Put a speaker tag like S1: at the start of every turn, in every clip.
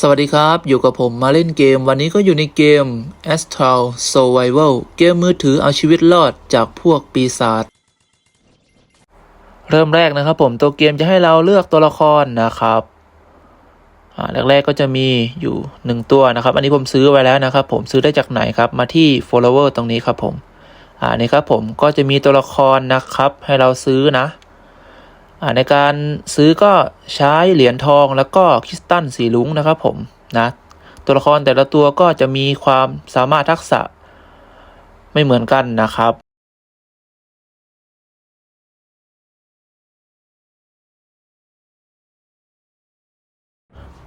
S1: สวัสดีครับ อยู่กับผมมาเล่นเกม วันนี้ก็อยู่ในเกม Astral Survival เกมมือถือเอาชีวิตรอดจากพวกปีศาจเริ่มแรกนะครับผมตัวเกมจะให้เราเลือกตัวละครนะครับอ่าแรกๆก็จะมีอยู่หนึ่งตัวนะครับ อันนี้ผมซื้อไว้แล้วนะครับ ผมซื้อได้จากไหนครับ มาที่ follower ตรงนี้ครับผม อ่านี่ครับผมก็จะมีตัวละครนะครับ ให้เราซื้อนะ ในการซื้อก็ใช้เหรียญทองแล้วก็คริสตัลสีลุงนะครับผมนะตัวละครแต่ละตัวก็จะมีความสามารถทักษะไม่เหมือนกันนะครับ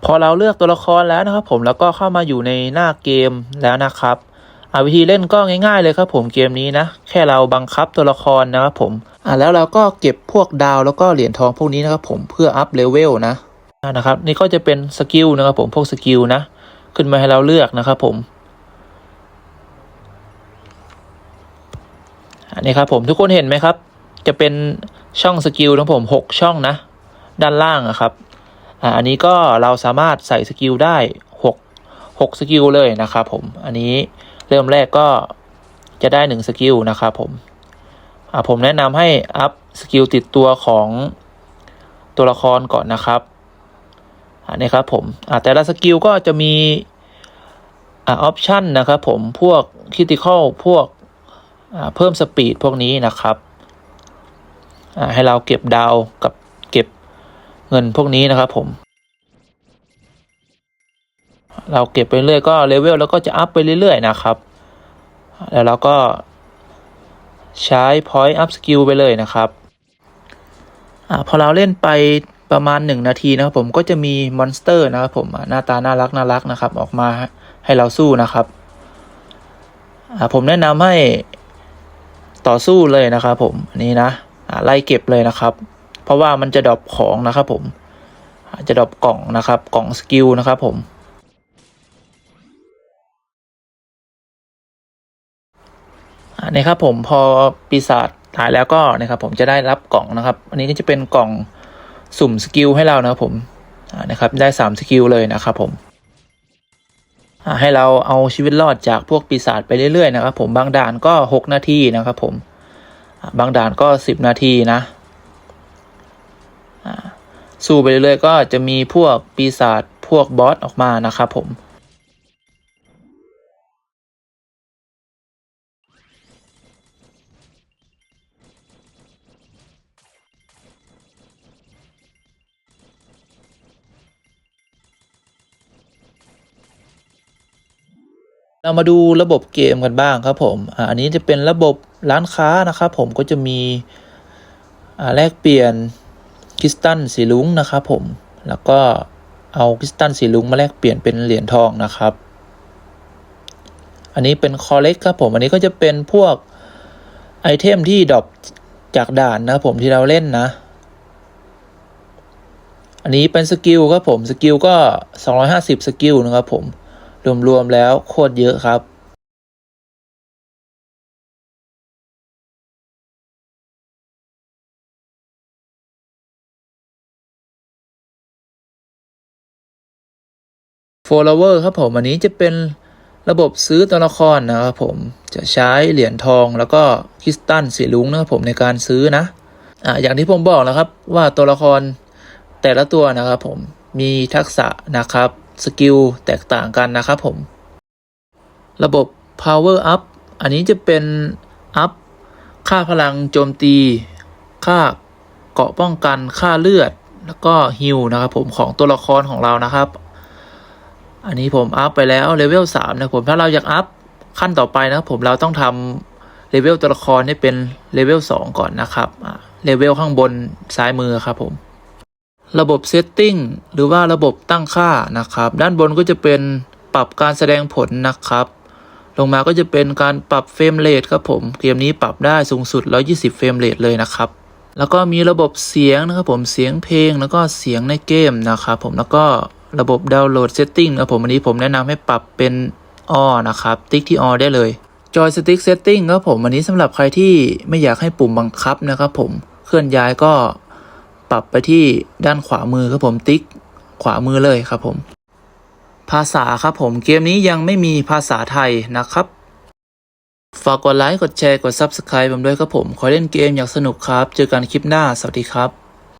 S1: พอเราเลือกตัวละครแล้วนะครับผมแล้วก็เข้ามาอยู่ในหน้าเกมแล้วนะครับ อาวิธีเล่นก็ง่ายๆเลยครับผมเกมนี้นะ แค่เราบังคับตัวละครนะครับผมอ่าแล้วเราก็เก็บพวกดาวแล้วก็เหรียญทองพวกนี้นะครับผมเพื่ออัพเลเวลนะนะครับนี่ก็จะเป็นสกิลนะครับผมพวกสกิลนะขึ้นมาให้เราเลือกนะครับผมอันนี้ครับผมทุกคนเห็นไหมครับ จะเป็นช่องสกิลของผมหกช่องนะ ด้านล่างอะครับอ่าอันนี้ก็เราสามารถใส่สกิลได้หกหกสกิลเลยนะครับผมอันนี้ เริ่มแรกก็จะได้หนึ่งสกิลนะครับผมอาผมแนะนำให้อัพสกิลติดตัวของตัวละครก่อนนะครับอันนี้ครับผมอาแต่ละสกิลก็จะมีอาออปชันนะครับผมพวกคิติคอลพวกเพิ่มสปีดพวกนี้นะครับอาให้เราเก็บดาวกับเก็บเงินพวกนี้นะครับผม เราเก็บไปเรื่อยก็เลเวลแล้วก็จะอัพไปเรื่อยๆนะครับ แล้วเราก็ใช้ point up skill ไปเลยนะครับอพอเราเล่นไปประมาณ 1 นาทีนะครับผมก็จะมีมอนสเตอร์นะครับผมหน้าตาน่ารักน่ารักนะครับ ออกมาให้เราสู้นะครับผมแนะนำให้ต่อสู้เลยนะครับผมนนี้นะไล่เก็บเลยนะครับ เพราะว่ามันจะดรอปของนะครับผมจะดรอปกล่องนะครับกล่องสกิลนะครับผม นนี้ครับผมพอปีศาจตายแล้วก็นะครับผมจะได้รับกล่องนะครับ อันนี้ก็จะเป็นกล่องสุ่มสกิลให้เรานะครับผมนะครับได้สามสกิลเลยนะครับผมให้เราเอาชีวิตรอดจากพวกปีศาจไปเรื่อยๆนะครับผมบางด่านก็หกนาทีนะครับผมบางด่านก็สิบนาทีนะสู้ไปเรื่อยๆก็จะมีพวกปีศาจพวกบอสออกมานะครับผม เรามาดูระบบเกมกันบ้างครับผมอ่าอันนี้จะเป็นระบบร้านค้านะครับผมก็จะมีอ่าแลกเปลี่ยนคริสตัลสีลุงนะครับผมแล้วก็เอาคริสตัลสีลุงมาแลกเปลี่ยนเป็นเหรียญทองนะครับ อันนี้เป็นคอเล็กครับผม อันนี้ก็จะเป็นพวกไอเทมที่ดรอปจากด่านนะครับผมที่เราเล่นนะ อันนี้เป็นสกิลครับผม สกิลก็ 250 สกิลนะครับผม รวม ๆ แล้วโคตรเยอะครับ follower ครับผม อันนี้จะเป็นระบบซื้อตัวละครนะครับผมจะใช้เหรียญทองแล้วก็คริสตัลสีลุงนะครับผมในการซื้อนะอ่าอย่างที่ผมบอกแล้วครับว่าตัวละครแต่ละตัวนะครับผมมีทักษะนะครับ สกิลแตกต่างกันนะครับผม ระบบ power up อันนี้จะเป็น อัพ ค่าพลังโจมตี ค่าเกาะป้องกัน ค่าเลือด แล้วก็ฮิลนะครับผมของตัวละครของเรานะครับ อันนี้ผมอัพไปแล้วเลเวลสามนะผมถ้าเราอยากอัพขั้นต่อไปนะผมเราต้องทำเลเวลตัวละครให้เป็นเลเวลสองก่อนนะครับเลเวลข้างบนซ้ายมือครับผม ระบบเซตติ้งหรือว่าระบบตั้งค่านะครับ ด้านบนก็จะเป็นปรับการแสดงผลนะครับ ลงมาก็จะเป็นการปรับเฟรมเรทครับผมเกมนี้ปรับได้สูงสุด 120 เฟรมเรทเลยนะครับ แล้วก็มีระบบเสียงนะครับผมเสียงเพลงแล้วก็เสียงในเกมนะครับผมแล้วก็ระบบดาวน์โหลดเซตติ้งนะครับผมอันนี้ผมแนะนำให้ปรับเป็นออนะครับ ติ๊กที่ออได้เลยจอยสติ๊กเซตติ้งครับผมอันนี้สำหรับใครที่ไม่อยากให้ปุ่มบังคับนะครับผมเคลื่อนย้ายก็ ปรับไปที่ด้านขวามือครับผมติ๊กขวามือเลยครับผม ภาษาครับผมเกมนี้ยังไม่มีภาษาไทยนะครับ ฝากกดไลค์กดแชร์กด Subscribe ผมด้วยครับผม ขอเล่นเกมอยากสนุกครับ เจอกันคลิปหน้าสวัสดีครับ